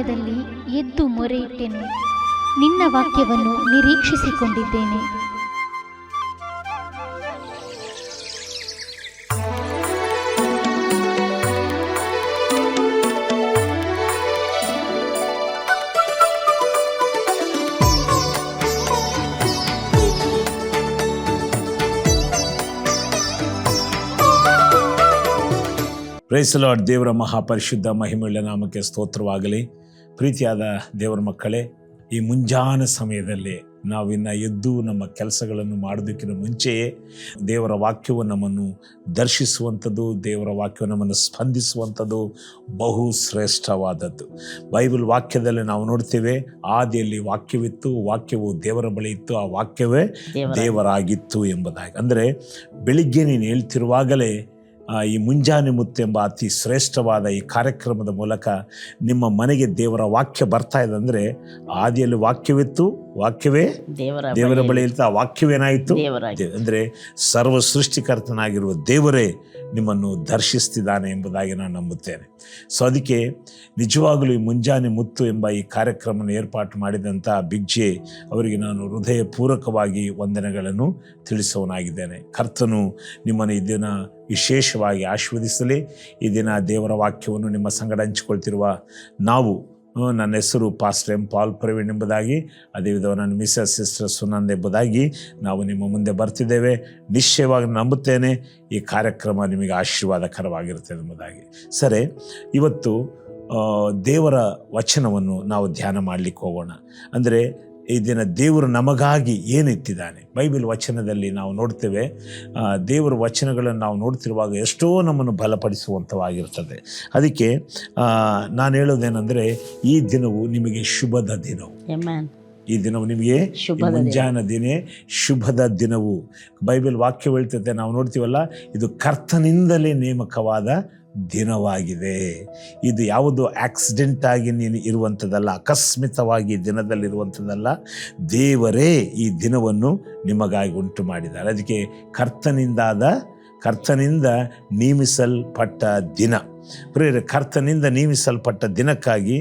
ಸಮಯದಲ್ಲಿ ಎದ್ದು ಮೊರೆಯಿಟ್ಟೆನು. ನಿನ್ನ ವಾಕ್ಯವನ್ನು ನಿರೀಕ್ಷಿಸಿಕೊಂಡಿದ್ದೇನೆ. ಪ್ರೈಸಲಾಡ್ ದೇವರ ಮಹಾಪರಿಶುದ್ಧ ಮಹಿಮೆಯ ನಾಮಕ್ಕೆ ಸ್ತೋತ್ರವಾಗಲಿ. ಪ್ರೀತಿಯಾದ ದೇವರ ಮಕ್ಕಳೇ ಈ ಮುಂಜಾನೆ ಸಮಯದಲ್ಲಿ ನಾವಿನ್ನ ಎದ್ದು ನಮ್ಮ ಕೆಲಸಗಳನ್ನು ಮಾಡೋದಕ್ಕಿಂತ ಮುಂಚೆಯೇ ದೇವರ ವಾಕ್ಯವು ನಮ್ಮನ್ನು ದರ್ಶಿಸುವಂಥದ್ದು ದೇವರ ವಾಕ್ಯವು ನಮ್ಮನ್ನು ಸ್ಪಂದಿಸುವಂಥದ್ದು ಬಹು ಶ್ರೇಷ್ಠವಾದದ್ದು ಬೈಬಲ್ ವಾಕ್ಯದಲ್ಲಿ ನಾವು ನೋಡ್ತೇವೆ ಆದಿಯಲ್ಲಿ ವಾಕ್ಯವಿತ್ತು ವಾಕ್ಯವು ದೇವರ ಬಳಿ ಇತ್ತು ಆ ವಾಕ್ಯವೇ ದೇವರಾಗಿತ್ತು ಎಂಬುದಾಗಿ. ಅಂದರೆ ಬೆಳಿಗ್ಗೆ ನೀನು ಹೇಳ್ತಿರುವಾಗಲೇ ಈ ಮುಂಜಾನೆ ಮುತ್ತು ಎಂಬ ಅತಿ ಶ್ರೇಷ್ಠವಾದ ಈ ಕಾರ್ಯಕ್ರಮದ ಮೂಲಕ ನಿಮ್ಮ ಮನೆಗೆ ದೇವರ ವಾಕ್ಯ ಬರ್ತಾ ಇದೆ ಅಂದರೆ ಆದಿಯಲ್ಲಿ ವಾಕ್ಯವಿತ್ತು ವಾಕ್ಯವೇ? ದೇವರ ಬಳಿ ಇರ್ತಾ ವಾಕ್ಯವೇನಾಯಿತು? ಅಂದರೆ ಸರ್ವ ಸೃಷ್ಟಿಕರ್ತನಾಗಿರುವ ದೇವರೇ ನಿಮ್ಮನ್ನು ದರ್ಶಿಸ್ತಿದ್ದಾನೆ ಎಂಬುದಾಗಿ ನಾನು ನಂಬುತ್ತೇನೆ. ಸೊ ಅದಕ್ಕೆ ನಿಜವಾಗಲೂ ಈ ಮುಂಜಾನೆ ಮುತ್ತು ಎಂಬ ಈ ಕಾರ್ಯಕ್ರಮವನ್ನು ಏರ್ಪಾಟು ಮಾಡಿದಂಥ ಬಿಗ್ಜೆ ಅವರಿಗೆ ನಾನು ಹೃದಯಪೂರ್ವಕವಾಗಿ ವಂದನೆಗಳನ್ನು ತಿಳಿಸುವನಾಗಿದ್ದೇನೆ. ಕರ್ತನು ನಿಮ್ಮನ್ನು ಈ ದಿನ ವಿಶೇಷವಾಗಿ ಆಶೀರ್ವದಿಸಲಿ. ಈ ದಿನ ದೇವರ ವಾಕ್ಯವನ್ನು ನಿಮ್ಮ ಸಂಗಡ ಹಂಚಿಕೊಳ್ತಿರುವ ನಾವು ನನ್ನ ಹೆಸರು ಪಾಸ್ಟರ್ ಎಂ ಪಾಲ್ ಪ್ರವೀಣ್ ಎಂಬುದಾಗಿ, ಅದೇ ವಿಧವಾಗಿ ನನ್ನ ಮಿಸಸ್ ಸಿಸ್ಟರ್ ಸುನಂದ್ ಎಂಬುದಾಗಿ ನಾವು ನಿಮ್ಮ ಮುಂದೆ ಬರ್ತಿದ್ದೇವೆ. ನಿಶ್ಚಯವಾಗಿ ನಂಬುತ್ತೇನೆ, ಈ ಕಾರ್ಯಕ್ರಮ ನಿಮಗೆ ಆಶೀರ್ವಾದಕರವಾಗಿರುತ್ತೆ ಎಂಬುದಾಗಿ. ಸರಿ, ಇವತ್ತು ದೇವರ ವಚನವನ್ನು ನಾವು ಧ್ಯಾನ ಮಾಡಲಿಕ್ಕೆ ಹೋಗೋಣ. ಅಂದರೆ ಈ ದಿನ ದೇವರು ನಮಗಾಗಿ ಏನಿತ್ತಿದ್ದಾನೆ ಬೈಬಲ್ ವಚನದಲ್ಲಿ ನಾವು ನೋಡ್ತೇವೆ ದೇವರ ವಚನಗಳನ್ನು ನಾವು ನೋಡ್ತಿರುವಾಗ ಎಷ್ಟೋ ನಮ್ಮನ್ನು ಬಲಪಡಿಸುವಂಥವಾಗಿರ್ತದೆ ಅದಕ್ಕೆ ನಾನು ಹೇಳೋದೇನೆಂದರೆ ಈ ದಿನವು ನಿಮಗೆ ಶುಭದ ದಿನವು. ಈ ದಿನವು ನಿಮಗೆ. ಮುಂಜಾನೆ ದಿನ ಶುಭದ ದಿನವು ಬೈಬಲ್ ವಾಕ್ಯ ಹೇಳ್ತದೆ ನಾವು ನೋಡ್ತೀವಲ್ಲ ಇದು ಕರ್ತನಿಂದಲೇ ನೇಮಕವಾದ ದಿನವಾಗಿದೆ. ಇದು ಯಾವುದು ಆಕ್ಸಿಡೆಂಟ್ ಆಗಿ ನೀನು ಇರುವಂಥದ್ದಲ್ಲ, ಅಕಸ್ಮಿತವಾಗಿ ಈ ದಿನದಲ್ಲಿರುವಂಥದ್ದಲ್ಲ ದೇವರೇ ಈ ದಿನವನ್ನು ನಿಮಗಾಗಿ ಉಂಟು ಮಾಡಿದ್ದಾರೆ ಅದಕ್ಕೆ ಕರ್ತನಿಂದಾದ, ಕರ್ತನಿಂದ ನೇಮಿಸಲ್ಪಟ್ಟ ದಿನ. ಪ್ರೇರೆ ಕರ್ತನಿಂದ ನೇಮಿಸಲ್ಪಟ್ಟ ದಿನಕ್ಕಾಗಿ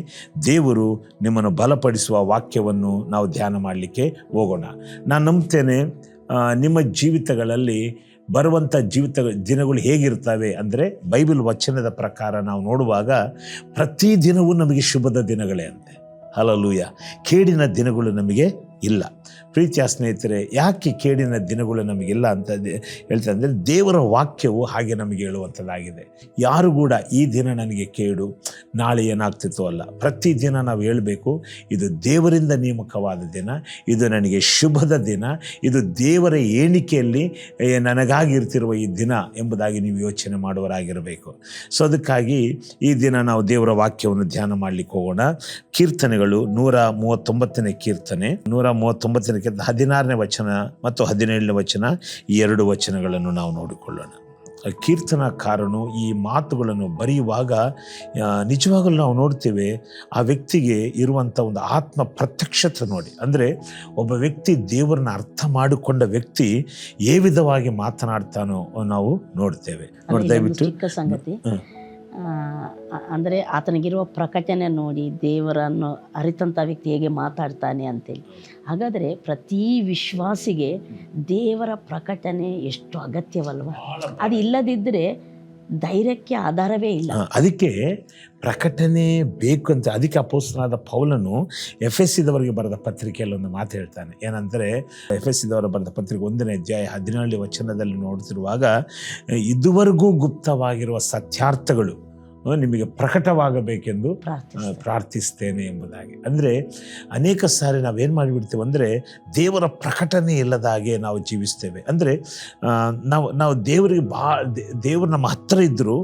ದೇವರು ನಿಮ್ಮನ್ನು ಬಲಪಡಿಸುವ ವಾಕ್ಯವನ್ನು ನಾವು ಧ್ಯಾನ ಮಾಡಲಿಕ್ಕೆ ಹೋಗೋಣ. ನಾನು ನಂಬ್ತೇನೆ ನಿಮ್ಮ ಜೀವಿತಗಳಲ್ಲಿ ಬರುವಂಥ ಜೀವಿತ ದಿನಗಳು ಹೇಗಿರ್ತವೆ ಅಂದರೆ ಬೈಬಲ್ ವಚನದ ಪ್ರಕಾರ ನಾವು ನೋಡುವಾಗ ಪ್ರತಿ ದಿನವೂ ನಮಗೆ ಶುಭದ ದಿನಗಳೇ ಅಂತೆ. ಹಲಲೂಯ ಕೇಡಿನ ದಿನಗಳು ನಮಗೆ ಇಲ್ಲ. ಪ್ರೀತಿಯ ಸ್ನೇಹಿತರೆ, ಯಾಕೆ ಕೇಡಿನ ದಿನಗಳು ನಮಗಿಲ್ಲ ಅಂತ ಹೇಳ್ತಾರೆ ಹೇಳ್ತಾ ಅಂದರೆ ದೇವರ ವಾಕ್ಯವು ಹಾಗೆ ನಮಗೆ ಹೇಳುವಂಥದ್ದಾಗಿದೆ. ಯಾರು ಕೂಡ ಈ ದಿನ ನನಗೆ ಕೇಡು, ನಾಳೆ ಏನಾಗ್ತಿತ್ತು ಅಲ್ಲ. ಪ್ರತಿ ದಿನ ನಾವು ಹೇಳಬೇಕು, ಇದು ದೇವರಿಂದ ನೇಮಕವಾದ ದಿನ, ಇದು ನನಗೆ ಶುಭದ ದಿನ, ಇದು ದೇವರ ಏಣಿಕೆಯಲ್ಲಿ ನನಗಾಗಿರ್ತಿರುವ ಈ ದಿನ ಎಂಬುದಾಗಿ ನೀವು ಯೋಚನೆ ಮಾಡುವರಾಗಿರಬೇಕು. ಸೊ ಅದಕ್ಕಾಗಿ ಈ ದಿನ ನಾವು ದೇವರ ವಾಕ್ಯವನ್ನು ಧ್ಯಾನ ಮಾಡಲಿಕ್ಕೆ ಹೋಗೋಣ. ಕೀರ್ತನೆಗಳು ನೂರ ಮೂವತ್ತೊಂಬತ್ತನೇ ಕೀರ್ತನೆ, ನೂರ ಮೂವತ್ತೊಂಬತ್ತನೇ ಕೀರ್ತನೆ ಹದಿನಾರನೇ ವಚನ ಮತ್ತು ಹದಿನೇಳನೇ ವಚನ ಈ ಎರಡು ವಚನಗಳನ್ನು ನಾವು ನೋಡಿಕೊಳ್ಳೋಣ. ಕೀರ್ತನಕಾರನು ಈ ಮಾತುಗಳನ್ನು ಬರೆಯುವಾಗ ನಿಜವಾಗಲೂ ನಾವು ನೋಡ್ತೇವೆ ಆ ವ್ಯಕ್ತಿಗೆ ಇರುವಂಥ ಒಂದು ಆತ್ಮ ಪ್ರತ್ಯಕ್ಷತೆ ನೋಡಿ. ಅಂದರೆ ಒಬ್ಬ ವ್ಯಕ್ತಿ ದೇವರನ್ನ ಅರ್ಥ ಮಾಡಿಕೊಂಡ ವ್ಯಕ್ತಿ ಏ ವಿಧವಾಗಿ ಮಾತನಾಡ್ತಾನೋ ನಾವು ನೋಡ್ತೇವೆ. ದಯವಿಟ್ಟು ಸಂಗತಿ. ಅಂದ್ರೆ ಆತನಿಗಿರುವ ಪ್ರಕಟಣೆ ನೋಡಿ ದೇವರನ್ನು ಅರಿತಂಥ ವ್ಯಕ್ತಿ ಹೇಗೆ ಮಾತಾಡ್ತಾನೆ ಅಂತೇಳಿ. ಹಾಗಾದರೆ ಪ್ರತಿ ವಿಶ್ವಾಸಿಗೆ ದೇವರ ಪ್ರಕಟಣೆ ಎಷ್ಟು ಅಗತ್ಯವಲ್ವ? ಅದು ಇಲ್ಲದಿದ್ದರೆ ಧೈರ್ಯಕ್ಕೆ ಆಧಾರವೇ ಇಲ್ಲ. ಅದಕ್ಕೆ ಪ್ರಕಟಣೆ ಬೇಕು ಅಂತ ಅದಕ್ಕೆ ಅಪೋಸ್ತನಾದ ಪೌಲನು ಎಫ್ ಎಸ್ ಸಿದವರಿಗೆ ಬರೆದ ಪತ್ರಿಕೆಯಲ್ಲಿ ಒಂದು ಮಾತು ಹೇಳ್ತಾನೆ. ಏನಂದರೆ ಎಫ್ ಎಸ್ ಸಿದವರು ಬರೆದ ಪತ್ರಿಕೆ ಒಂದನೇ ಅಧ್ಯಾಯ ಹದಿನೇಳನೇ ವಚನದಲ್ಲಿ ನೋಡ್ತಿರುವಾಗ ಇದುವರೆಗೂ ಗುಪ್ತವಾಗಿರುವ ಸತ್ಯಾರ್ಥಗಳು ನಿಮಗೆ ಪ್ರಕಟವಾಗಬೇಕೆಂದು ಪ್ರಾರ್ಥಿಸ್ತೇನೆ. ಎಂಬುದಾಗಿ. ಅಂದರೆ ಅನೇಕ ಸಾರಿ ನಾವೇನು ಮಾಡಿಬಿಡ್ತೇವೆ ಅಂದರೆ ದೇವರ ಪ್ರಕಟಣೆ ಇಲ್ಲದ ಹಾಗೆ ನಾವು ಜೀವಿಸ್ತೇವೆ. ಅಂದರೆ ನಾವು ನಾವು ದೇವರಿಗೆ ಬಾ ದೇವರು ನಮ್ಮ ಹತ್ತಿರ ಇದ್ದರೂ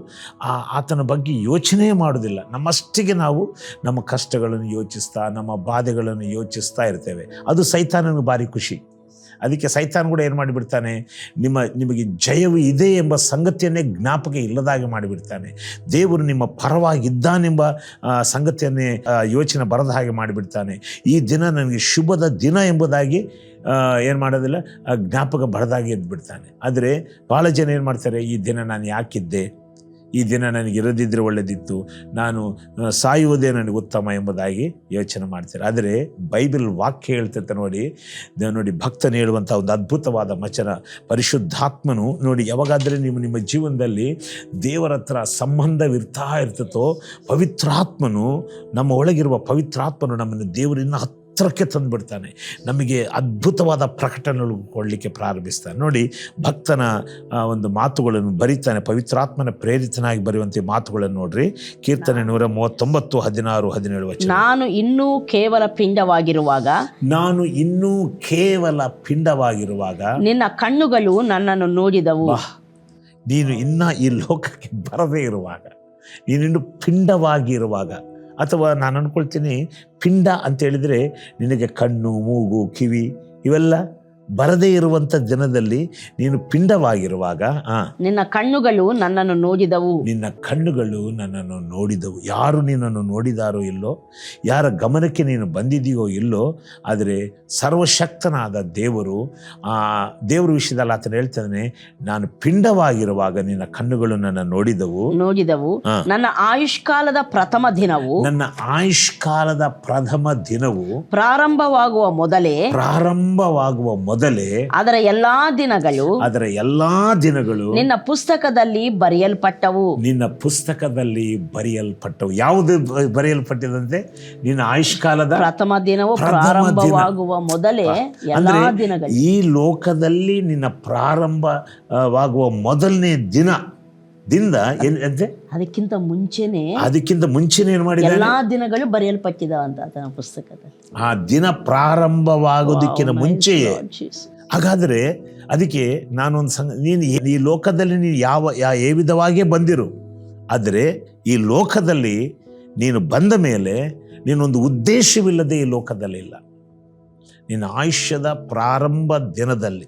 ಆ ಆತನ ಬಗ್ಗೆ ಯೋಚನೆ ಮಾಡೋದಿಲ್ಲ. ನಮ್ಮಷ್ಟಿಗೆ ನಾವು ನಮ್ಮ ಕಷ್ಟಗಳನ್ನು ಯೋಚಿಸ್ತಾ ನಮ್ಮ ಬಾಧೆಗಳನ್ನು ಯೋಚಿಸ್ತಾ ಇರ್ತೇವೆ. ಅದು ಸೈತಾನನಿಗೆ ಭಾರಿ ಖುಷಿ. ಅದಕ್ಕೆ ಸೈತಾನ್ ಕೂಡ ಏನು ಮಾಡಿಬಿಡ್ತಾನೆ? ನಿಮ್ಮ, ನಿಮಗೆ ಜಯವು ಇದೆ ಎಂಬ ಸಂಗತಿಯನ್ನೇ ಜ್ಞಾಪಕ ಇಲ್ಲದಾಗೆ ಮಾಡಿಬಿಡ್ತಾನೆ. ದೇವರು ನಿಮ್ಮ ಪರವಾಗಿದ್ದಾನೆಂಬ ಸಂಗತಿಯನ್ನೇ ಯೋಚನೆ ಬರದ ಹಾಗೆ ಮಾಡಿಬಿಡ್ತಾನೆ. ಈ ದಿನ ನನಗೆ ಶುಭದ ದಿನ ಎಂಬುದಾಗಿ ಏನು ಮಾಡೋದಿಲ್ಲ ಜ್ಞಾಪಕ ಬರದಾಗಿ ಎದ್ದುಬಿಡ್ತಾನೆ ಆದರೆ ಭಾಳ ಜನ ಏನು ಮಾಡ್ತಾರೆ? ಈ ದಿನ ನಾನು ಯಾಕಿದ್ದೆ? ಈ ದಿನ ನನಗೆ ಇರದಿದ್ದರೆ ಒಳ್ಳೆದಿತ್ತು. ನಾನು ಸಾಯುವುದೇ ನನಗೆ ಉತ್ತಮ ಎಂಬುದಾಗಿ ಯೋಚನೆ ಮಾಡ್ತಾರೆ. ಆದರೆ ಬೈಬಲ್ ವಾಕ್ಯ ಹೇಳ್ತೈತೆ ನೋಡಿ ನೋಡಿ ಭಕ್ತನು ಹೇಳುವಂಥ ಒಂದು ಅದ್ಭುತವಾದ ಮಚನ ಪರಿಶುದ್ಧಾತ್ಮನು ನೋಡಿ ಯಾವಾಗಾದರೆ ನೀವು ನಿಮ್ಮ ಜೀವನದಲ್ಲಿ ದೇವರ ಹತ್ರ ಸಂಬಂಧವಿರ್ತಾ ಇರ್ತತೋ, ಪವಿತ್ರಾತ್ಮನು ನಮ್ಮ ಒಳಗಿರುವ ಪವಿತ್ರಾತ್ಮನು ನಮ್ಮನ್ನು ದೇವರಿನ್ನ ಹತ್ತಿರಕ್ಕೆ ತಂದುಬಿಡ್ತಾನೆ. ನಮಗೆ ಅದ್ಭುತವಾದ ಪ್ರಕಟಣೆಗಳು ಕೊಡಲಿಕ್ಕೆ ಪ್ರಾರಂಭಿಸ್ತಾನೆ. ನೋಡಿ ಭಕ್ತನ ಒಂದು ಮಾತುಗಳನ್ನು ಬರೀತಾನೆ ಪವಿತ್ರಾತ್ಮನ ಪ್ರೇರಿತನಾಗಿ ಬರೆಯುವಂಥ ಮಾತುಗಳನ್ನು ನೋಡ್ರಿ. ಕೀರ್ತನೆ ನೂರ ಮೂವತ್ತೊಂಬತ್ತು ಹದಿನಾರು ಹದಿನೇಳು ವಚನ. ನಾನು ಇನ್ನೂ ಕೇವಲ ಪಿಂಡವಾಗಿರುವಾಗ ನಾನು ಇನ್ನೂ ಕೇವಲ ಪಿಂಡವಾಗಿರುವಾಗ ನಿನ್ನ ಕಣ್ಣುಗಳು ನನ್ನನ್ನು ನೋಡಿದವು. ನೀನು ಇನ್ನ ಈ ಲೋಕಕ್ಕೆ ಬರದೇ ಇರುವಾಗ ನೀನಿನ್ನು ಪಿಂಡವಾಗಿರುವಾಗ ಅಥವಾ ನಾನು ಅಂದ್ಕೊಳ್ತೀನಿ ಪಿಂಡ ಅಂತ ಹೇಳಿದರೆ ನಿನಗೆ ಕಣ್ಣು ಮೂಗು ಕಿವಿ ಇವೆಲ್ಲ ಬರದೇ ಇರುವಂತ ದಿನದಲ್ಲಿ ನೀನು ಪಿಂಡವಾಗಿರುವಾಗ ಆ ನಿನ್ನ ಕಣ್ಣುಗಳು ನನ್ನನ್ನು ನೋಡಿದವು. ನಿನ್ನ ಕಣ್ಣುಗಳು ನನ್ನನ್ನು ನೋಡಿದವು. ಯಾರು ನಿನ್ನನ್ನು ನೋಡಿದಾರೋ ಇಲ್ಲೋ ಯಾರ ಗಮನಕ್ಕೆ ನೀನು ಬಂದಿದೆಯೋ ಇಲ್ಲೋ ಆದರೆ ಸರ್ವಶಕ್ತನಾದ ದೇವರು ಆ ದೇವರ ವಿಷಯದಲ್ಲಿ ಆತನ ಹೇಳ್ತಾನೆ ನಾನು ಪಿಂಡವಾಗಿರುವಾಗ ನಿನ್ನ ಕಣ್ಣುಗಳು ನನ್ನ ನೋಡಿದವು. ನೋಡಿದವು. ನನ್ನ ಆಯುಷ್ಕಾಲದ ಪ್ರಥಮ ದಿನವು. ನನ್ನ ಆಯುಷ್ಕಾಲದ ಪ್ರಥಮ ದಿನವು ಪ್ರಾರಂಭವಾಗುವ ಮೊದಲೇ ಪ್ರಾರಂಭವಾಗುವ ಮೊದಲೇ ಅದರ ಎಲ್ಲಾ ದಿನಗಳು ಅದರ ಎಲ್ಲಾ ದಿನಗಳು ನಿನ್ನ ಪುಸ್ತಕದಲ್ಲಿ ಬರೆಯಲ್ಪಟ್ಟವು. ನಿನ್ನ ಪುಸ್ತಕದಲ್ಲಿ ಬರೆಯಲ್ಪಟ್ಟವು. ಯಾವುದು ಬರೆಯಲ್ಪಟ್ಟಿದಂತೆ? ನಿನ್ನ ಆಯುಷ್ಕಾಲದ ಪ್ರಥಮ ದಿನವು. ಪ್ರಾರಂಭವಾಗುವ ಮೊದಲೇ ಎಲ್ಲಾ ದಿನಗಳು. ಈ ಲೋಕದಲ್ಲಿ ನಿನ್ನ ಪ್ರಾರಂಭವಾಗುವ ಮೊದಲನೇ ದಿನ ದಿಂದ ಏನ್ ಅಂದ್ರೆ ಅದಕ್ಕಿಂತ ಮುಂಚೆನೆ ಅದಕ್ಕಿಂತ ಮುಂಚೆನೆ ಏನ್ ಮಾಡಿದ? ಎಲ್ಲಾ ದಿನಗಳು ಬರೆಯಲ್ಪಟ್ಟಿದಾವಂತ ಆತನ ಪುಸ್ತಕದಲ್ಲಿ. ಆ ದಿನ ಪ್ರಾರಂಭವಾಗೋದಕ್ಕಿಂತ ಮುಂಚೆಯೇ Lord ಹಾಗಾದ್ರೆ ಅದಕ್ಕೆ ನಾನೊಂದು ಸಂಗ ನೀನು ಈ- ಲೋಕದಲ್ಲಿ ನೀನು ಯಾವ ಯಾವ ಏ ವಿಧವಾಗೇ ಬಂದಿರು. ಆದರೆ ಈ ಲೋಕದಲ್ಲಿ ನೀನು ಬಂದ ಮೇಲೆ ನೀನೊಂದು ಉದ್ದೇಶವಿಲ್ಲದೆ ಈ ಲೋಕದಲ್ಲಿ ಇಲ್ಲ. ನಿನ್ನ ಆಯುಷ್ಯದ ಪ್ರಾರಂಭ ದಿನದಲ್ಲಿ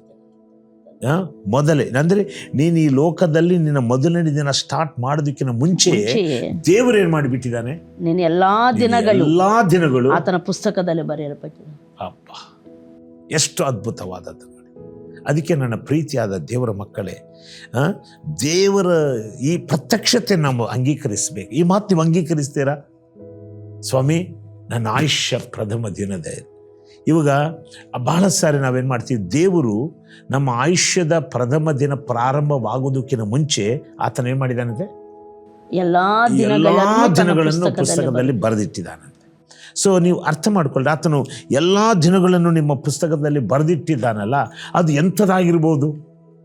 ಮೊದಲೇ. ಅಂದರೆ ನೀನು ಈ ಲೋಕದಲ್ಲಿ ನಿನ್ನ ಮೊದಲನೇ ದಿನ ಸ್ಟಾರ್ಟ್ ಮಾಡೋದಕ್ಕಿಂತ ಮುಂಚೆ ದೇವರು ಏನು ಮಾಡಿಬಿಟ್ಟಿದ್ದಾನೆ? ನಿನ್ನ ಎಲ್ಲಾ ದಿನಗಳು ಎಲ್ಲಾ ದಿನಗಳು ಆತನ ಪುಸ್ತಕದಲ್ಲಿ ಬರೆಯಲ್ಪಟ್ಟಿದೆ. ಅಪ್ಪ ಎಷ್ಟು ಅದ್ಭುತವಾದದ್ದು ಅದಕ್ಕೆ ನನ್ನ ಪ್ರೀತಿಯಾದ ದೇವರ ಮಕ್ಕಳೇ ದೇವರ ಈ ಪ್ರತ್ಯಕ್ಷತೆ ನಾವು ಅಂಗೀಕರಿಸಬೇಕು. ಈ ಮಾತು ನೀವು ಅಂಗೀಕರಿಸ್ತೀರಾ? ಸ್ವಾಮಿ ನನ್ನ ಆಯುಷ್ಯ ಪ್ರಥಮ ದಿನದ. ಇವಾಗ ಬಹಳ ಸಾರಿ ನಾವೇನು ಮಾಡ್ತೀವಿ? ದೇವರು ನಮ್ಮ ಆಯುಷ್ಯದ ಪ್ರಥಮ ದಿನ ಪ್ರಾರಂಭವಾಗುವುದಕ್ಕಿಂತ ಮುಂಚೆ ಆತನ ಏನು ಮಾಡಿದಾನಂತೆ ಎಲ್ಲಾ ಎಲ್ಲಾ ದಿನಗಳನ್ನು ಪುಸ್ತಕದಲ್ಲಿ ಪುಸ್ತಕದಲ್ಲಿ ಬರೆದಿಟ್ಟಿದ್ದಾನಂತೆ. ಸೊ ನೀವು ಅರ್ಥ ಮಾಡ್ಕೊಳ್ಳಿ ಆತನು ಎಲ್ಲ ದಿನಗಳನ್ನು ನಿಮ್ಮ ಪುಸ್ತಕದಲ್ಲಿ ಬರೆದಿಟ್ಟಿದ್ದಾನಲ್ಲ ಅದು ಎಂಥದ್ದಾಗಿರ್ಬೋದು?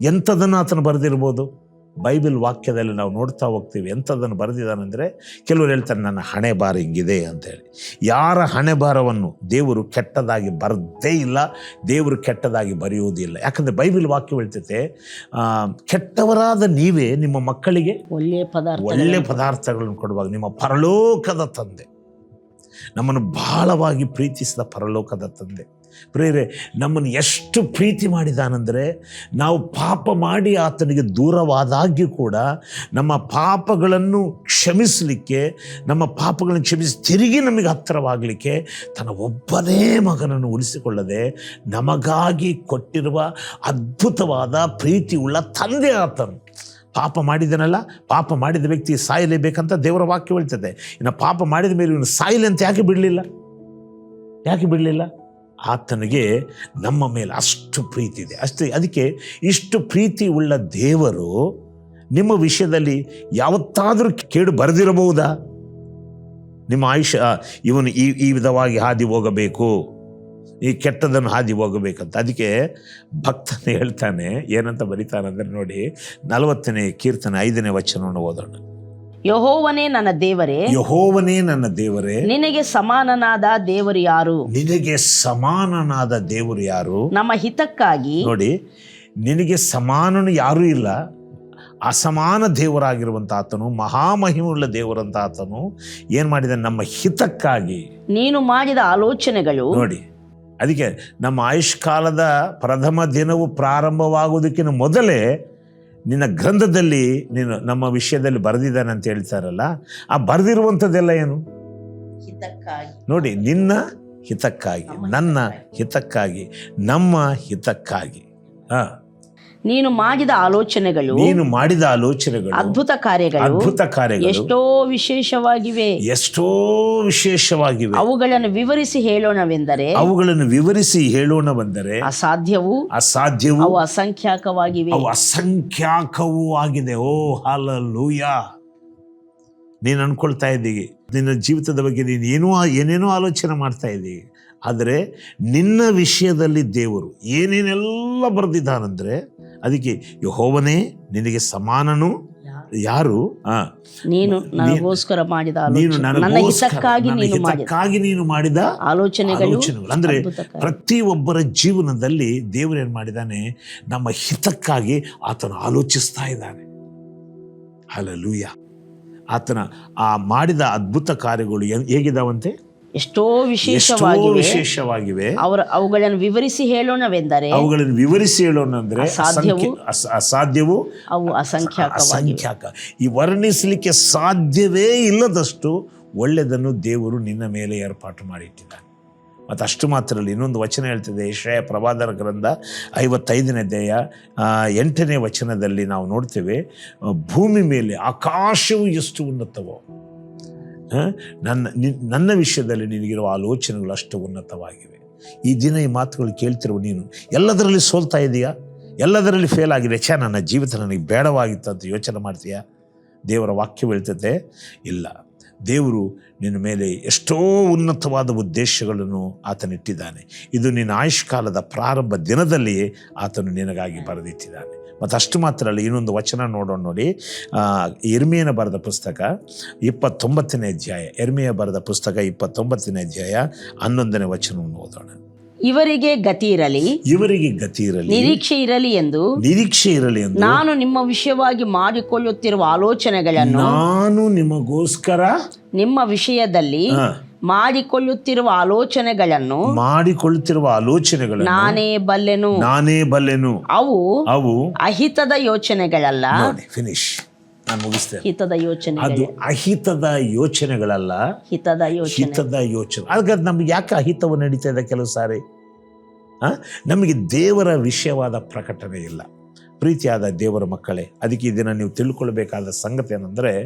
ಎಂಥದನ್ನು ಆತನು ಬರೆದಿರ್ಬೋದು? ಬೈಬಲ್ ವಾಕ್ಯದಲ್ಲಿ ನಾವು ನೋಡ್ತಾ ಹೋಗ್ತೀವಿ. ಎಂಥದನ್ನು ಬರೆದಿದ್ದಾನೆಂದರೆ ಕೆಲವರು ಹೇಳ್ತಾರೆ ನನ್ನ ಹಣೆ ಬಾರ ಹಿಂಗಿದೆ ಅಂತೇಳಿ ಯಾರ ಹಣೆ ಬಾರವನ್ನು ದೇವರು ಕೆಟ್ಟದಾಗಿ ಬರದೇ ಇಲ್ಲ ದೇವರು ಕೆಟ್ಟದಾಗಿ ಬರೆಯುವುದಿಲ್ಲ. ಯಾಕಂದರೆ ಬೈಬಲ್ ವಾಕ್ಯ ಹೇಳ್ತೈತೆ ಕೆಟ್ಟವರಾದ ನೀವೇ ನಿಮ್ಮ ಮಕ್ಕಳಿಗೆ ಒಳ್ಳೆಯ ಪದಾರ್ಥ ಒಳ್ಳೆ ಪದಾರ್ಥಗಳನ್ನು ಕೊಡುವಾಗ ನಿಮ್ಮ ಪರಲೋಕದ ತಂದೆ ನಮ್ಮನ್ನು ಬಹಳವಾಗಿ ಪ್ರೀತಿಸಿದ ಪರಲೋಕದ ತಂದೆ. ಪ್ರೇರೆ ನಮ್ಮನ್ನು ಎಷ್ಟು ಪ್ರೀತಿ ಮಾಡಿದಾನಂದರೆ, ನಾವು ಪಾಪ ಮಾಡಿ ಆತನಿಗೆ ದೂರವಾದಾಗ್ಯೂ ಕೂಡ ನಮ್ಮ ಪಾಪಗಳನ್ನು ಕ್ಷಮಿಸಲಿಕ್ಕೆ, ನಮ್ಮ ಪಾಪಗಳನ್ನು ಕ್ಷಮಿಸಿ ತಿರುಗಿ ನಮಗೆ ಹತ್ತಿರವಾಗಲಿಕ್ಕೆ ತನ್ನ ಒಬ್ಬನೇ ಮಗನನ್ನು ಉಳಿಸಿಕೊಳ್ಳದೆ ನಮಗಾಗಿ ಕೊಟ್ಟಿರುವ ಅದ್ಭುತವಾದ ಪ್ರೀತಿಯುಳ್ಳ ತಂದೆ ಆತನು. ಪಾಪ ಮಾಡಿದನಲ್ಲ, ಪಾಪ ಮಾಡಿದ ವ್ಯಕ್ತಿ ಸಾಯಲೇಬೇಕಂತ ದೇವರ ವಾಕ್ಯ ಹೇಳ್ತದೆ. ಇನ್ನು ಪಾಪ ಮಾಡಿದ ಮೇಲೆ ಇವನು ಸಾಯಿಲೆ ಅಂತ ಯಾಕೆ ಬಿಡಲಿಲ್ಲ? ಯಾಕೆ ಬಿಡಲಿಲ್ಲ? ಆತನಿಗೆ ನಮ್ಮ ಮೇಲೆ ಅಷ್ಟು ಪ್ರೀತಿ ಇದೆ. ಅಷ್ಟೇ, ಅದಕ್ಕೆ ಇಷ್ಟು ಪ್ರೀತಿ ಉಳ್ಳ ದೇವರು ನಿಮ್ಮ ವಿಷಯದಲ್ಲಿ ಯಾವತ್ತಾದರೂ ಕೇಡು ಬರೆದಿರಬಹುದಾ? ನಿಮ್ಮ ಆಯುಷ್ಯ ಇವನು ಈ ಈ ವಿಧವಾಗಿ ಹಾದಿ ಹೋಗಬೇಕು, ಈ ಕೆಟ್ಟದನ್ನು ಹಾದಿ ಹೋಗಬೇಕಂತ. ಅದಕ್ಕೆ ಭಕ್ತನ ಹೇಳ್ತಾನೆ, ಏನಂತ ಬರೀತಾನಂದ್ರೆ ನೋಡಿ, ನಲವತ್ತನೇ ಕೀರ್ತನೆ ಐದನೇ ವಚನವನ್ನು ಓದೋಣ. ಯಹೋವನೇ ನನ್ನ ದೇವರೇ ಯಹೋವನೇ ನನ್ನ ದೇವರೇ ನಿನಗೆ ಸಮಾನನಾದ ದೇವರು ಯಾರು? ನಿನಗೆ ಸಮಾನನಾದ ದೇವರು ಯಾರು? ನಮ್ಮ ಹಿತಕ್ಕಾಗಿ ನೋಡಿ ನಿನಗೆ ಸಮಾನನು ಯಾರೂ ಇಲ್ಲ. ಅಸಮಾನ ದೇವರಾಗಿರುವಂಥ ಆತನು ಮಹಾಮಹಿಮುಳ್ಳ ದೇವರಂತ ಆತನು ಏನು ಮಾಡಿದ? ನಮ್ಮ ಹಿತಕ್ಕಾಗಿ. ನೀನು ಮಾಡಿದ ಆಲೋಚನೆಗಳು ನೋಡಿ ಅದಕ್ಕೆ ನಮ್ಮ ಆಯುಷ್ಕಾಲದ ಪ್ರಥಮ ದಿನವು ಪ್ರಾರಂಭವಾಗುವುದಕ್ಕಿಂತ ಮೊದಲೇ ನಿನ್ನ ಗ್ರಂಥದಲ್ಲಿ ನೀನು ನಮ್ಮ ವಿಷಯದಲ್ಲಿ ಬರೆದಿದ್ದಾನೆ ಅಂತ ಹೇಳ್ತಾರಲ್ಲ ಆ ಬರೆದಿರುವಂಥದ್ದೆಲ್ಲ ಏನು? ಹಿತಕ್ಕಾಗಿ. ನೋಡಿ ನಿನ್ನ ಹಿತಕ್ಕಾಗಿ ನನ್ನ ಹಿತಕ್ಕಾಗಿ ನಮ್ಮ ಹಿತಕ್ಕಾಗಿ. ಹಾ. ನೀನು ಮಾಡಿದ ಆಲೋಚನೆಗಳು ನೀನು ಮಾಡಿದ ಆಲೋಚನೆಗಳು ಅದ್ಭುತ ಕಾರ್ಯಗಳು ಅದ್ಭುತ ಕಾರ್ಯಗಳು ಎಷ್ಟೋ ವಿಶೇಷವಾಗಿವೆ. ಎಷ್ಟೋ ವಿಶೇಷವಾಗಿವೆ. ಅವುಗಳನ್ನು ವಿವರಿಸಿ ಹೇಳೋಣವೆಂದರೆ ಅವುಗಳನ್ನು ವಿವರಿಸಿ ಹೇಳೋಣವೆಂದರೆ ಅಸಾಧ್ಯವು ಅಸಾಧ್ಯವು ಅವು ಅಸಂಖ್ಯಾಕವಾಗಿವೆ. ಅವು ಅಸಂಖ್ಯಾಕವೂ ಆಗಿದೆ. ಓ ಹಾಲೂಯ ನೀನು ಅನ್ಕೊಳ್ತಾ ಇದ್ದೀವಿ ನಿನ್ನ ಜೀವಿತದ ಬಗ್ಗೆ ನೀನು ಏನೋ ಏನೇನೋ ಆಲೋಚನೆ ಮಾಡ್ತಾ ಇದ್ದೀವಿ ಆದರೆ ನಿನ್ನ ವಿಷಯದಲ್ಲಿ ದೇವರು ಏನೇನೆಲ್ಲ ಬರೆದಿದ್ದಾನಂದ್ರೆ ಅದಕ್ಕೆ ಯಹೋವನೇ ನಿನಗೆ ಸಮಾನನು? ಯಾರು? ನೀನು ನನಗೋಸ್ಕರ ಮಾಡಿದ ನೀನು ನೀನು ಮಾಡಿದ ಆಲೋಚನೆಗಳು ಅಂದ್ರೆ ಪ್ರತಿ ಒಬ್ಬರ ಪ್ರತಿಯೊಬ್ಬರ ಜೀವನದಲ್ಲಿ ದೇವರು ಏನು ಮಾಡಿದಾನೆ ನಮ್ಮ ಹಿತಕ್ಕಾಗಿ ಆತನು ಆಲೋಚಿಸ್ತಾ ಇದ್ದಾನೆ. ಅಲ್ಲ ಆತನ ಆ ಮಾಡಿದ ಅದ್ಭುತ ಕಾರ್ಯಗಳು ಹೇಗಿದಾವಂತೆ? ಎಷ್ಟೋ ವಿಶೇಷವಾಗಿ ವಿಶೇಷವಾಗಿವೆ. ಅವರ ಅವುಗಳನ್ನು ವಿವರಿಸಿ ಹೇಳೋಣವೆಂದರೆ ಅವುಗಳನ್ನು ವಿವರಿಸಿ ಹೇಳೋಣ ಅಂದ್ರೆ ಅಸಾಧ್ಯವು, ಅಸ- ಅಸಾಧ್ಯವು ಅವು ಅಸಂಖ್ಯಾತ ಅಸಂಖ್ಯಾಕ. ಈ ವರ್ಣಿಸಲಿಕ್ಕೆ ಸಾಧ್ಯವೇ ಇಲ್ಲದಷ್ಟು ಒಳ್ಳೆಯದನ್ನು ದೇವರು ನಿನ್ನ ಮೇಲೆ ಏರ್ಪಾಟು ಮಾಡಿಟ್ಟಿದ್ದಾನೆ. ಮತ್ತು ಅಷ್ಟು ಮಾತ್ರ ಅಲ್ಲ ಇನ್ನೊಂದು ವಚನ ಹೇಳ್ತಿದೆ. ಶ್ರೇಯ ಪ್ರಭಾದರ ಗ್ರಂಥ ಐವತ್ತೈದನೇ ದೇಯ ಎಂಟನೇ ವಚನದಲ್ಲಿ ನಾವು ನೋಡ್ತೇವೆ ಭೂಮಿ ಮೇಲೆ ಆಕಾಶವು ಎಷ್ಟು ಉನ್ನತವೋ ನನ್ನ ನಿನ್- ನನ್ನ ವಿಷಯದಲ್ಲಿ ನಿನಗಿರುವ ಆಲೋಚನೆಗಳು ಅಷ್ಟು ಉನ್ನತವಾಗಿವೆ. ಈ ದಿನ ಈ ಮಾತುಗಳು ಕೇಳ್ತಿರುವ ನೀನು, ಎಲ್ಲದರಲ್ಲಿ ಸೋಲ್ತಾ ಇದೆಯಾ? ಎಲ್ಲದರಲ್ಲಿ ಫೇಲ್ ಆಗಿದೆ ಛೇ, ನನ್ನ ಜೀವಿತ ನನಗೆ ಬೇಡವಾಗಿತ್ತು ಅಂತ ಯೋಚನೆ ಮಾಡ್ತೀಯಾ? ದೇವರ ವಾಕ್ಯ ಹೇಳ್ತದೆ, ಇಲ್ಲ, ದೇವರು ನಿನ್ನ ಮೇಲೆ ಎಷ್ಟೋ ಉನ್ನತವಾದ ಉದ್ದೇಶಗಳನ್ನು ಆತನಿಟ್ಟಿದ್ದಾನೆ. ಇದು ನಿನ್ನ ಆಯುಷ್ಕಾಲದ ಪ್ರಾರಂಭ ದಿನದಲ್ಲಿಯೇ ಆತನು ನಿನಗಾಗಿ ಬರೆದಿಟ್ಟಿದ್ದಾನೆ. ಮತ್ತು ಅಷ್ಟು ಮಾತ್ರ ಅಲ್ಲಿ ಇನ್ನೊಂದು ವಚನ ನೋಡೋಣ ನೋಡಿ. ಎರ್ಮಿಯನ ಬರೆದ ಪುಸ್ತಕ ಇಪ್ಪತ್ತೊಂಬತ್ತನೇ ಅಧ್ಯಾಯ. ಎರ್ಮಿಯ ಬರೆದ ಪುಸ್ತಕ ಇಪ್ಪತ್ತೊಂಬತ್ತನೇ ಅಧ್ಯಾಯ ಹನ್ನೊಂದನೇ ವಚನವನ್ನು ಓದೋಣ. ಇವರಿಗೆ ಗತಿ ಇರಲಿ ಇವರಿಗೆ ಗತಿ ಇರಲಿ ನಿರೀಕ್ಷೆ ಇರಲಿ ಎಂದು ನಿರೀಕ್ಷೆ ಇರಲಿ ಎಂದು ನಾನು ನಿಮ್ಮ ವಿಷಯವಾಗಿ ಮಾಡಿಕೊಳ್ಳುತ್ತಿರುವ ಆಲೋಚನೆಗಳನ್ನು ನಾನು ನಿಮಗೋಸ್ಕರ ನಿಮ್ಮ ವಿಷಯದಲ್ಲಿ ಮಾಡಿಕೊಳ್ಳುತ್ತಿರುವ ಆಲೋಚನೆಗಳನ್ನು ಮಾಡಿಕೊಳ್ಳುತ್ತಿರುವ ಆಲೋಚನೆಗಳನ್ನು ನಾನೇ ಬಲ್ಲೆನು. ನಾನೇ ಬಲ್ಲೆನು. ಅವು ಅವು ಅಹಿತದ ಯೋಚನೆಗಳಲ್ಲ. ಫಿನಿಶ್ ನಾನು ಮುಗಿಸ್ತೇನೆ. ಹಿತದ ಯೋಚನೆ ಅದು ಅಹಿತದ ಯೋಚನೆಗಳಲ್ಲ. ಹಿತದ ಯೋಚನೆ. ಹಿತದ ಯೋಚನೆ. ಹಾಗಾದ್ರೆ ನಮ್ಗೆ ಯಾಕೆ ಅಹಿತವು ನಡೀತಾ ಇದೆ ಕೆಲವು ಸಾರಿ? ನಮಗೆ ದೇವರ ವಿಷಯವಾದ ಪ್ರಕಟಣೆ ಇಲ್ಲ. ಪ್ರೀತಿಯಾದ ದೇವರ ಮಕ್ಕಳೇ ಅದಕ್ಕೆ ಇದನ್ನು ನೀವು ತಿಳ್ಕೊಳ್ಬೇಕಾದ ಸಂಗತಿ ಏನಂದರೆ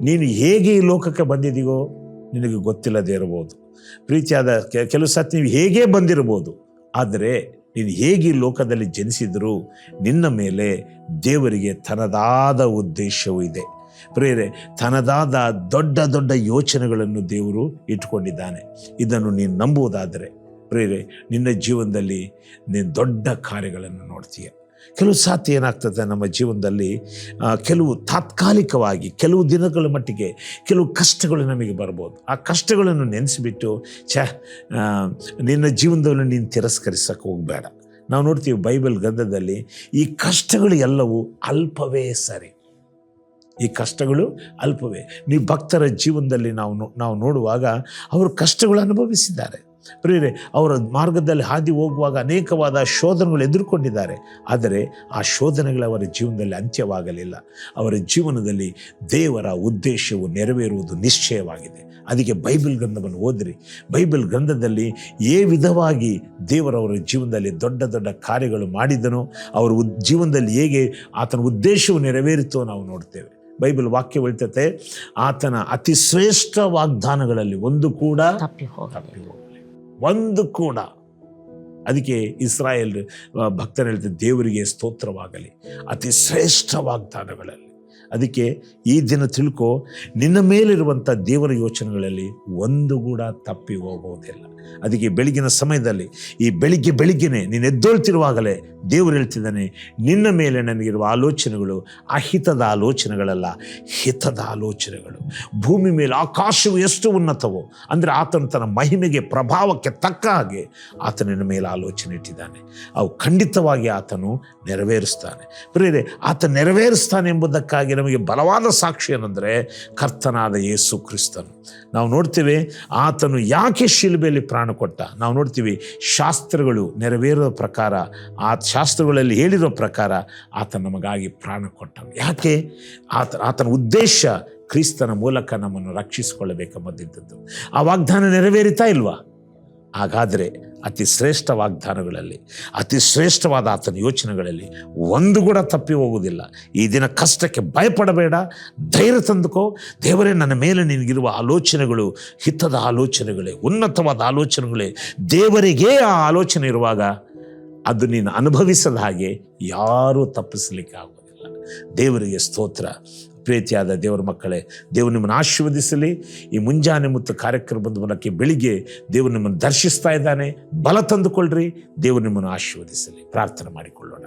ನೀನು ಹೇಗೆ ಈ ಲೋಕಕ್ಕೆ ಬಂದಿದೆಯೋ ನಿನಗೆ ಗೊತ್ತಿಲ್ಲದೇ ಇರಬಹುದು. ಪ್ರೀತಿಯಾದ ಕೆಲವು ಸತಿ ನೀವು ಹೇಗೆ ಬಂದಿರಬಹುದು. ಆದರೆ ನೀನು ಹೇಗೆ ಲೋಕದಲ್ಲಿ ಜನಿಸಿದರೂ ನಿನ್ನ ಮೇಲೆ ದೇವರಿಗೆ ತನ್ನದಾದ ಉದ್ದೇಶವೂ ಇದೆ. ಪ್ರೇರೆ ತನ್ನದಾದ ದೊಡ್ಡ ದೊಡ್ಡ ಯೋಚನೆಗಳನ್ನು ದೇವರು ಇಟ್ಕೊಂಡಿದ್ದಾನೆ ಇದನ್ನು ನೀನು ನಂಬುವುದಾದರೆ ಪ್ರೇರೆ ನಿನ್ನ ಜೀವನದಲ್ಲಿ ನೀನು ದೊಡ್ಡ ಕಾರ್ಯಗಳನ್ನು ನೋಡ್ತೀಯ. ಕೆಲವು ಸಾತಿ ಏನಾಗ್ತದೆ ನಮ್ಮ ಜೀವನದಲ್ಲಿ ಕೆಲವು ತಾತ್ಕಾಲಿಕವಾಗಿ, ಕೆಲವು ದಿನಗಳ ಮಟ್ಟಿಗೆ ಕೆಲವು ಕಷ್ಟಗಳು ನಮಗೆ ಬರ್ಬೋದು. ಆ ಕಷ್ಟಗಳನ್ನು ನೆನೆಸಿಬಿಟ್ಟು, ಛ ನಿನ್ನ ಜೀವನದಲ್ಲಿ ನೀನು ತಿರಸ್ಕರಿಸೋಕೆ ಹೋಗಬೇಡ. ನಾವು ನೋಡ್ತೀವಿ ಬೈಬಲ್ ಗ್ರಂಥದಲ್ಲಿ, ಈ ಕಷ್ಟಗಳು ಎಲ್ಲವೂ ಅಲ್ಪವೇ ಸರಿ. ಈ ಕಷ್ಟಗಳು ಅಲ್ಪವೇ. ನೀವು ಭಕ್ತರ ಜೀವನದಲ್ಲಿ ನಾವು ನಾವು ನೋಡುವಾಗ ಅವರು ಕಷ್ಟಗಳು ಅನುಭವಿಸಿದ್ದಾರೆ. ಪ್ರಿಯರೇ ಅವರ ಮಾರ್ಗದಲ್ಲಿ ಹಾದಿ ಹೋಗುವಾಗ ಅನೇಕವಾದ ಶೋಧನೆಗಳು ಎದುರುಕೊಂಡಿದ್ದಾರೆ. ಆದರೆ ಆ ಶೋಧನೆಗಳು ಅವರ ಜೀವನದಲ್ಲಿ ಅಂತ್ಯವಾಗಲಿಲ್ಲ. ಅವರ ಜೀವನದಲ್ಲಿ ದೇವರ ಉದ್ದೇಶವು ನೆರವೇರುವುದು ನಿಶ್ಚಯವಾಗಿದೆ. ಅದಕ್ಕೆ ಬೈಬಲ್ ಗ್ರಂಥವನ್ನು ಓದಿರಿ. ಬೈಬಲ್ ಗ್ರಂಥದಲ್ಲಿ ಏ ವಿಧವಾಗಿ ದೇವರವರ ಜೀವನದಲ್ಲಿ ದೊಡ್ಡ ದೊಡ್ಡ ಕಾರ್ಯಗಳು ಮಾಡಿದನೋ ಅವರ ಉದ್- ಜೀವನದಲ್ಲಿ ಹೇಗೆ ಆತನ ಉದ್ದೇಶವು ನೆರವೇರಿತೋ ನಾವು ನೋಡ್ತೇವೆ. ಬೈಬಲ್ ವಾಕ್ಯ ಹೇಳ್ತತೆ ಆತನ ಅತಿ ಶ್ರೇಷ್ಠ ವಾಗ್ದಾನಗಳಲ್ಲಿ ಒಂದು ಕೂಡ ತಪ್ಪಿ ಹೋಗಿ ಒಂದು ಕೂಡ ಅದಕ್ಕೆ ಇಸ್ರಾಯೇಲ್ ಭಕ್ತನ ಹೇಳ್ತಾರೆ ದೇವರಿಗೆ ಸ್ತೋತ್ರವಾಗಲಿ. ಅತಿ ಶ್ರೇಷ್ಠ ವಾಗ್ದಾನಗಳಲ್ಲಿ. ಅದಕ್ಕೆ ಈ ದಿನ ತಿಳ್ಕೊ, ನಿನ್ನ ಮೇಲಿರುವಂಥ ದೇವರ ಯೋಚನೆಗಳಲ್ಲಿ ಒಂದು ಕೂಡ ತಪ್ಪಿ ಹೋಗುವುದಿಲ್ಲ ಅದಕ್ಕೆ ಬೆಳಗಿನ ಸಮಯದಲ್ಲಿ ಈ ಬೆಳಿಗ್ಗೆ ಬೆಳಿಗ್ಗೆನೆ ನೀನು ಎದ್ದೊಳ್ತಿರುವಾಗಲೇ ದೇವರು ಹೇಳ್ತಿದ್ದಾನೆ, ನಿನ್ನ ಮೇಲೆ ನನಗಿರುವ ಆಲೋಚನೆಗಳು ಅಹಿತದ ಆಲೋಚನೆಗಳಲ್ಲ, ಹಿತದ ಆಲೋಚನೆಗಳು. ಭೂಮಿ ಮೇಲೆ ಆಕಾಶವು ಎಷ್ಟು ಉನ್ನತವೋ, ಅಂದರೆ ಆತನು ತನ್ನ ಮಹಿಮೆಗೆ ಪ್ರಭಾವಕ್ಕೆ ತಕ್ಕ ಹಾಗೆ ಆತನಿನ ಮೇಲೆ ಆಲೋಚನೆ ಇಟ್ಟಿದ್ದಾನೆ. ಅವು ಖಂಡಿತವಾಗಿ ಆತನು ನೆರವೇರಿಸ್ತಾನೆ. ಪ್ರಿಯರೇ, ಆತ ನೆರವೇರಿಸ್ತಾನೆ ಎಂಬುದಕ್ಕಾಗಿ ನಮಗೆ ಬಲವಾದ ಸಾಕ್ಷಿ ಏನಂದರೆ ಕರ್ತನಾದ ಯೇಸು ಕ್ರಿಸ್ತನು. ನಾವು ನೋಡ್ತೇವೆ ಆತನು ಯಾಕೆ ಶಿಲ್ಬೆಯಲ್ಲಿ ಪ್ರಾಣ ಕೊಟ್ಟ? ನಾವು ನೋಡ್ತೀವಿ ಶಾಸ್ತ್ರಗಳು ನೆರವೇರೋ ಪ್ರಕಾರ, ಆ ಶಾಸ್ತ್ರಗಳಲ್ಲಿ ಹೇಳಿರೋ ಪ್ರಕಾರ ಆತ ನಮಗಾಗಿ ಪ್ರಾಣ ಕೊಟ್ಟನು. ಯಾಕೆ? ಆತ, ಆತನ ಉದ್ದೇಶ ಕ್ರಿಸ್ತನ ಮೂಲಕ ನಮ್ಮನ್ನು ರಕ್ಷಿಸಿಕೊಳ್ಳಬೇಕೆಂಬುದಿದ್ದದ್ದು. ಆ ವಾಗ್ದಾನ ನೆರವೇರಿತಾ ಇಲ್ವಾ? ಹಾಗಾದರೆ ಅತಿ ಶ್ರೇಷ್ಠ ವಾಗ್ದಾನಗಳಲ್ಲಿ, ಅತಿ ಶ್ರೇಷ್ಠವಾದ ಆತನ ಯೋಚನೆಗಳಲ್ಲಿ ಒಂದು ಕೂಡ ತಪ್ಪಿ ಹೋಗುವುದಿಲ್ಲ. ಈ ದಿನ ಕಷ್ಟಕ್ಕೆ ಭಯಪಡಬೇಡ, ಧೈರ್ಯ ತಂದುಕೋ. ದೇವರೇ, ನನ್ನ ಮೇಲೆ ನಿನಗಿರುವ ಆಲೋಚನೆಗಳು, ಹಿತದ ಆಲೋಚನೆಗಳೇ, ಉನ್ನತವಾದ ಆಲೋಚನೆಗಳೇ, ದೇವರಿಗೆ ಆ ಆಲೋಚನೆ ಇರುವಾಗ ಅದು ನೀನು ಅನುಭವಿಸದ ಹಾಗೆ ಯಾರೂ ತಪ್ಪಿಸಲಿಕ್ಕೆ ಆಗೋದಿಲ್ಲ ದೇವರಿಗೆ ಸ್ತೋತ್ರ. ಪ್ರೀತಿಯಾದ ದೇವರ ಮಕ್ಕಳೇ, ದೇವರು ನಿಮ್ಮನ್ನು ಆಶೀರ್ವದಿಸಲಿ. ಈ ಮುಂಜಾನೆ ಮತ್ತು ಕಾರ್ಯಕ್ರಮದ ಮೂಲಕ ಬೆಳಿಗ್ಗೆ ದೇವರು ನಿಮ್ಮನ್ನು ದರ್ಶಿಸ್ತಾ ಇದ್ದಾನೆ. ಬಲ ತಂದುಕೊಳ್ಳ್ರಿ ದೇವರು ನಿಮ್ಮನ್ನು ಆಶೀರ್ವದಿಸಲಿ. ಪ್ರಾರ್ಥನೆ ಮಾಡಿಕೊಳ್ಳೋಣ.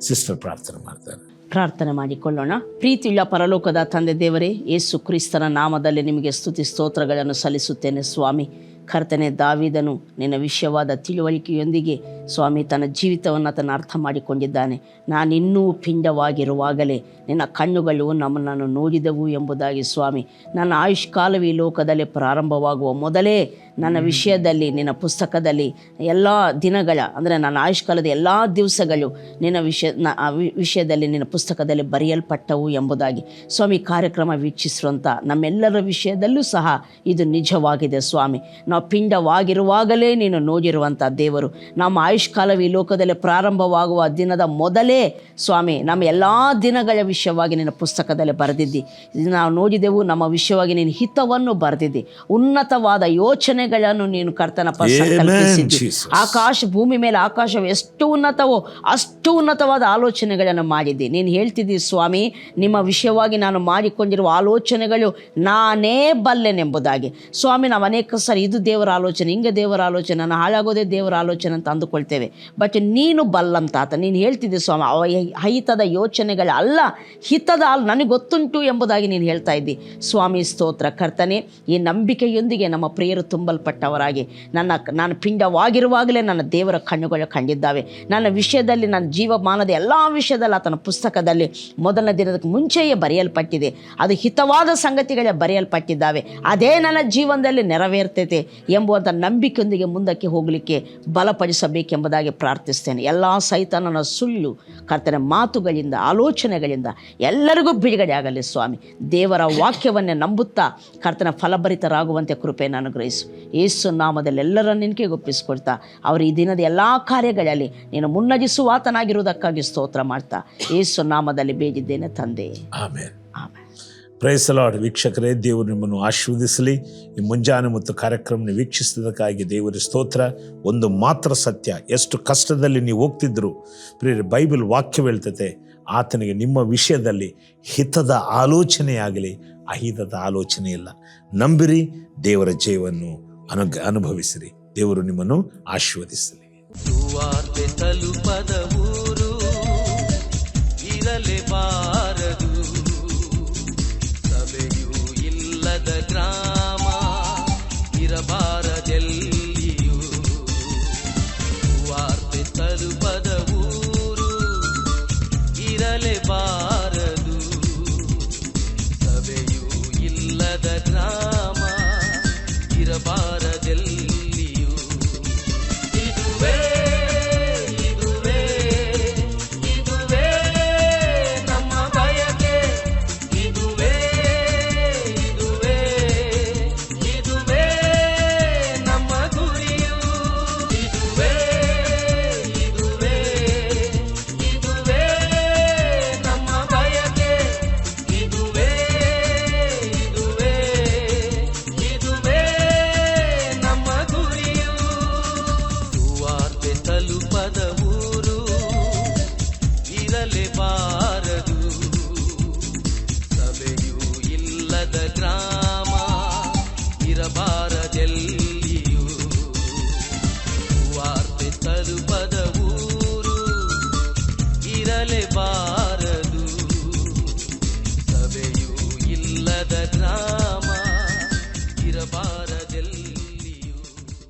ಸಿಸ್ಟರ್, ಪ್ರಾರ್ಥನೆ ಮಾಡ್ತಾರೆ. ಪ್ರಾರ್ಥನೆ ಮಾಡಿಕೊಳ್ಳೋಣ. ಪ್ರೀತಿಯುಳ್ಳ ಪರಲೋಕದ ತಂದೆ ದೇವರೇ, ಯೇಸು ಕ್ರಿಸ್ತನ ನಾಮದಲ್ಲಿ ನಿಮಗೆ ಸ್ತುತಿ ಸ್ತೋತ್ರಗಳನ್ನು ಸಲ್ಲಿಸುತ್ತೇನೆ ಸ್ವಾಮಿ. ಕರ್ತನೆ ದಾವಿದನು ನಿನ್ನ ವಿಷಯವಾದ ತಿಳುವಳಿಕೆಯೊಂದಿಗೆ ಸ್ವಾಮಿ ತನ್ನ ಜೀವಿತವನ್ನು ತನ್ನ ಅರ್ಥ ಮಾಡಿಕೊಂಡಿದ್ದಾನೆ. ನಾನಿನ್ನೂ ಪಿಂಡವಾಗಿರುವಾಗಲೇ ನಿನ್ನ ಕಣ್ಣುಗಳು ನಮ್ಮನ್ನು ನೋಡಿದವು ಎಂಬುದಾಗಿ ಸ್ವಾಮಿ. ನನ್ನ ಆಯುಷ್ಕಾಲವು ಈ ಲೋಕದಲ್ಲಿ ಪ್ರಾರಂಭವಾಗುವ ಮೊದಲೇ ನನ್ನ ವಿಷಯದಲ್ಲಿ ನಿನ್ನ ಪುಸ್ತಕದಲ್ಲಿ ಎಲ್ಲ ದಿನಗಳ ಅಂದರೆ ನನ್ನ ಆಯುಷ್ಕಾಲದ ಎಲ್ಲ ದಿವಸಗಳು ನಿನ್ನ ವಿಷಯ ವಿಷಯದಲ್ಲಿ ನಿನ್ನ ಪುಸ್ತಕದಲ್ಲಿ ಬರೆಯಲ್ಪಟ್ಟವು ಎಂಬುದಾಗಿ ಸ್ವಾಮಿ ಕಾರ್ಯಕ್ರಮ ವೀಕ್ಷಿಸಿರುವಂಥ ನಮ್ಮೆಲ್ಲರ ವಿಷಯದಲ್ಲೂ ಸಹ ಇದು ನಿಜವಾಗಿದೆ ಸ್ವಾಮಿ. ನಾವು ಪಿಂಡವಾಗಿರುವಾಗಲೇ ನೀನು ನೋಡಿರುವಂಥ ದೇವರು. ನಮ್ಮ ಆಯುಷ್ಕಾಲವು ಈ ಲೋಕದಲ್ಲಿ ಪ್ರಾರಂಭವಾಗುವ ದಿನದ ಮೊದಲೇ ಸ್ವಾಮಿ ನಮ್ಮ ಎಲ್ಲ ದಿನಗಳ ವಿಷಯವಾಗಿ ನಿನ್ನ ಪುಸ್ತಕದಲ್ಲಿ ಬರೆದಿದ್ದಿ. ನಾವು ನೋಡಿದೆವು ನಮ್ಮ ವಿಷಯವಾಗಿ ನೀನು ಹಿತವನ್ನು ಬರೆದಿದ್ದಿ. ಉನ್ನತವಾದ ಯೋಚನೆಗಳನ್ನು ನೀನು ಕರ್ತನಪ್ಪ ಆಕಾಶ ಭೂಮಿ ಮೇಲೆ ಆಕಾಶ ಎಷ್ಟು ಉನ್ನತವೋ ಅಷ್ಟು ಉನ್ನತವಾದ ಆಲೋಚನೆಗಳನ್ನು ಮಾಡಿದ್ದಿ. ನೀನು ಹೇಳ್ತಿದ್ದಿ ಸ್ವಾಮಿ ನಿಮ್ಮ ವಿಷಯವಾಗಿ ನಾನು ಮಾಡಿಕೊಂಡಿರುವ ಆಲೋಚನೆಗಳು ನಾನೇ ಬಲ್ಲೆನೆಂಬುದಾಗಿ. ಸ್ವಾಮಿ ನಾವು ಅನೇಕ ಸರಿ ಇದು ದೇವರ ಆಲೋಚನೆ ಹಿಂಗೆ ದೇವರ ಆಲೋಚನೆ ನಾನು ಹಾಳಾಗೋದೇ ದೇವರ ಆಲೋಚನೆ ಅಂತ ಅಂದುಕೊಳ್ತೇವೆ. ಬಟ್ ನೀನು ಬಲ್ಲಂತಾತ. ನೀನು ಹೇಳ್ತಿದ್ದಿ ಸ್ವಾಮಿ ಅವ ಹಿತದ ಯೋಚನೆಗಳ ಅಲ್ಲ ಹಿತದ ಅಲ್ಲ ನನಗೆ ಗೊತ್ತುಂಟು ಎಂಬುದಾಗಿ ನೀನು ಹೇಳ್ತಾ ಇದ್ದಿ. ಸ್ವಾಮಿ ಸ್ತೋತ್ರ ಕರ್ತನೆ ಈ ನಂಬಿಕೆಯೊಂದಿಗೆ ನಮ್ಮ ಪ್ರಿಯರು ತುಂಬಲ್ಪಟ್ಟವರಾಗಿ ನನ್ನ ನಾನು ಪಿಂಡವಾಗಿರುವಾಗಲೇ ನನ್ನ ದೇವರ ಕಣ್ಣುಗಳು ಕಂಡಿದ್ದಾವೆ. ನನ್ನ ವಿಷಯದಲ್ಲಿ, ನನ್ನ ಜೀವಮಾನದ ಎಲ್ಲ ವಿಷಯದಲ್ಲಿ ಆತನ ಪುಸ್ತಕದಲ್ಲಿ ಮೊದಲನೇ ದಿನದಕ್ಕೆ ಮುಂಚೆಯೇ ಬರೆಯಲ್ಪಟ್ಟಿದೆ. ಅದು ಹಿತವಾದ ಸಂಗತಿಗಳೇ ಬರೆಯಲ್ಪಟ್ಟಿದ್ದಾವೆ. ಅದೇ ನನ್ನ ಜೀವನದಲ್ಲಿ ನೆರವೇರ್ತೈತೆ ಎಂಬುವಂಥ ನಂಬಿಕೆಯೊಂದಿಗೆ ಮುಂದಕ್ಕೆ ಹೋಗಲಿಕ್ಕೆ ಬಲಪಡಿಸಬೇಕೆಂಬುದಾಗಿ ಪ್ರಾರ್ಥಿಸ್ತೇನೆ ಎಲ್ಲ ಸೈತಾನನ ಸುಳ್ಳು, ಕರ್ತನ ಮಾತುಗಳಿಂದ, ಆಲೋಚನೆಗಳಿಂದ ಎಲ್ಲರಿಗೂ ಬಿಡುಗಡೆ ಆಗಲಿ ಸ್ವಾಮಿ. ದೇವರ ವಾಕ್ಯವನ್ನೇ ನಂಬುತ್ತಾ ಕರ್ತನ ಫಲಭರಿತರಾಗುವಂತೆ ಕೃಪೆಯನ್ನು ಅನುಗ್ರಹಿಸು. ಯೇಸು ನಾಮದಲ್ಲಿ ಎಲ್ಲರನ್ನ ನಿನಗೆ ಒಪ್ಪಿಸ್ಕೊಳ್ತಾ ಅವರು ಈ ದಿನದ ಎಲ್ಲ ಕಾರ್ಯಗಳಲ್ಲಿ ನೀನು ಮುನ್ನಜಿಸುವಾತನಾಗಿರುವುದಕ್ಕಾಗಿ ಸ್ತೋತ್ರ ಮಾಡ್ತಾ ಯೇಸು ನಾಮದಲ್ಲಿ ಬೇಜಿದ್ದೇನೆ ತಂದೆ. ಆಮೇಲೆ ಪ್ರೈಸಲಾಡ್ ವೀಕ್ಷಕರೇ ದೇವರು ನಿಮ್ಮನ್ನು ಆಶೀರ್ವದಿಸಲಿ. ಈ ಮುಂಜಾನೆ ಮತ್ತು ಕಾರ್ಯಕ್ರಮ ವೀಕ್ಷಿಸಿದ್ದಕ್ಕಾಗಿ ದೇವರ ಸ್ತೋತ್ರ. ಒಂದು ಮಾತ್ರ ಸತ್ಯ ಎಷ್ಟು ಕಷ್ಟದಲ್ಲಿ ನೀವು ಹೋಗ್ತಿದ್ರು ಪ್ರಿಯ ಬೈಬಲ್ ವಾಕ್ಯ ಹೇಳ್ತತೆ ಆತನಿಗೆ ನಿಮ್ಮ ವಿಷಯದಲ್ಲಿ ಹಿತದ ಆಲೋಚನೆಯಾಗಲಿ ಅಹಿತದ ಆಲೋಚನೆ ಇಲ್ಲ. ನಂಬಿರಿ ದೇವರ ಜಯವನ್ನು ಅನು ಅನುಭವಿಸಿರಿ. ದೇವರು ನಿಮ್ಮನ್ನು ಆಶೀರ್ವದಿಸಲಿ. ತಲುಪದ ಇಲ್ಲದ ಇರಬಾರದೆಲ್ಲಿಯೂ. ವಾರ್ತೆ ತಲುಪದ ಇರಬಾರದೆಲ್ಲಿಯೂ